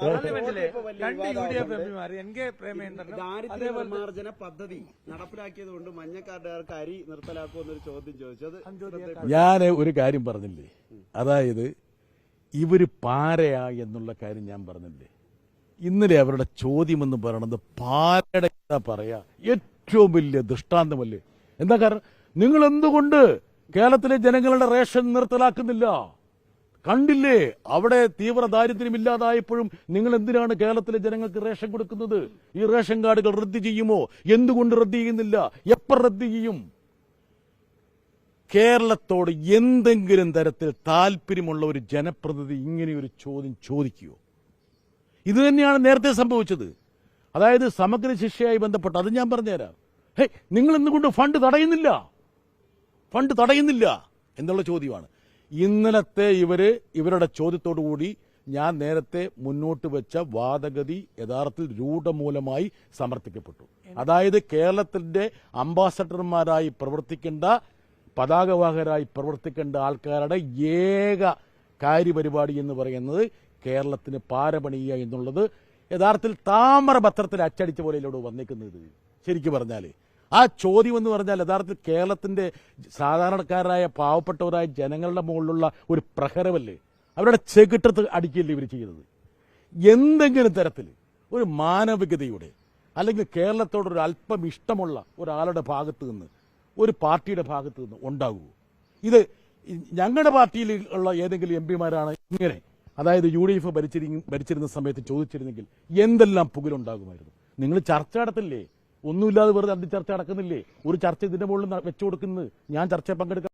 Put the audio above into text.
പാർലമെന്റിലെ ഇപ്പോ രണ്ട് യു ഡി എഫ് വിവാദമാകുന്നുണ്ട്. എംപിമാർ എൻ കെ പ്രേമേന്ദ്രനും ദാരിദ്ര്യ പദ്ധതി നടപ്പിലാക്കിയത് കൊണ്ട് മഞ്ഞക്കാർഡുകാർക്ക് അരി നിർത്തലാക്കുമെന്നൊരു ചോദ്യം ചോദിച്ചു ഞാൻ ഒരു കാര്യം പറഞ്ഞില്ലേ? അതായത് ഇവർ പാരയാ എന്നുള്ള കാര്യം ഞാൻ പറഞ്ഞില്ലേ? ഇന്നലെ അവരുടെ ചോദ്യം എന്ന് പറയണത് പാരയുടെ എന്താ പറയാ? ഏറ്റവും വലിയ ദൃഷ്ടാന്തമല്ലേ? എന്താ കാരണം? നിങ്ങൾ എന്തുകൊണ്ട് കേരളത്തിലെ ജനങ്ങളുടെ റേഷൻ നിർത്തലാക്കുന്നില്ല? കണ്ടില്ലേ? അവിടെ തീവ്ര ദാരിദ്ര്യം ഇല്ലാതായപ്പോഴും നിങ്ങൾ എന്തിനാണ് കേരളത്തിലെ ജനങ്ങൾക്ക് റേഷൻ കൊടുക്കുന്നത്? ഈ റേഷൻ കാർഡുകൾ റദ്ദ് ചെയ്യുമോ? എന്തുകൊണ്ട് റദ്ദ് ചെയ്യുന്നില്ല? എപ്പോൾ റദ്ദ് ചെയ്യും? കേരളത്തോട് എന്തെങ്കിലും തരത്തിൽ താല്പര്യമുള്ള ഒരു ജനപ്രതിനിധി ഇങ്ങനെ ഒരു ചോദ്യം ചോദിക്കുമോ ഇത് തന്നെയാണ് നേരത്തെ സംഭവിച്ചത്. അതായത് സമഗ്ര ശിക്ഷയായി ബന്ധപ്പെട്ട് അത് ഞാൻ പറഞ്ഞുതരാം. ഹേ നിങ്ങൾ എന്തുകൊണ്ട് ഫണ്ട് തടയുന്നില്ല? ഫണ്ട് തടയുന്നില്ല എന്നുള്ള ചോദ്യമാണ്. ഇന്നലത്തെ ഇവർ ഇവരുടെ ചോദ്യത്തോടു കൂടി ഞാൻ നേരത്തെ മുന്നോട്ട് വെച്ച വാദഗതി യഥാർത്ഥത്തിൽ രൂഢമൂലമായി സമർത്ഥിക്കപ്പെട്ടു. അതായത് കേരളത്തിന്റെ അംബാസഡർമാരായി പ്രവർത്തിക്കേണ്ട പതാകവാഹകരായി പ്രവർത്തിക്കേണ്ട ആൾക്കാരുടെ ഏക കാര്യപരിപാടി എന്ന് പറയുന്നത് കേരളത്തിന് പാരപണിയുക എന്നുള്ളത് യഥാർത്ഥത്തിൽ താമരപത്രത്തിൽ അച്ചടിച്ച പോലെയല്ലോട് വന്നിക്കുന്നത്? ശരിക്കും പറഞ്ഞാൽ ആ ചോദ്യം എന്ന് പറഞ്ഞാൽ യഥാർത്ഥത്തിൽ കേരളത്തിന്റെ സാധാരണക്കാരായ പാവപ്പെട്ടവരായ ജനങ്ങളുടെ മുകളിലുള്ള ഒരു പ്രഹരമല്ലേ? അവരുടെ ചെകിട്ടത്ത് അടിക്കുകയല്ലേ ഇവർ ചെയ്യുന്നത്? എന്തെങ്കിലും തരത്തിൽ ഒരു മാനവികതയുടെ അല്ലെങ്കിൽ കേരളത്തോടൊരു അല്പം ഇഷ്ടമുള്ള ഒരാളുടെ ഭാഗത്ത് നിന്ന് ഒരു പാർട്ടിയുടെ ഭാഗത്ത് നിന്ന് ഉണ്ടാകുമോ ഇത് ഞങ്ങളുടെ പാർട്ടിയിൽ ഉള്ള ഏതെങ്കിലും എം പിമാരാണ് ഇങ്ങനെ അതായത് യു ഡി എഫ് ഭരിച്ചിരുന്ന സമയത്ത് ചോദിച്ചിരുന്നെങ്കിൽ എന്തെല്ലാം പുകലുണ്ടാകുമായിരുന്നു? നിങ്ങൾ ചർച്ച നടത്തില്ലേ? ഒന്നുമില്ലാതെ വെറുതെ അന്തി ചർച്ച നടക്കുന്നില്ലേ? ഒരു ചർച്ച ഇതിന്റെ മുകളിൽ വെച്ചു കൊടുക്കുന്നത് ഞാൻ ചർച്ചയിൽ പങ്കെടുക്കാൻ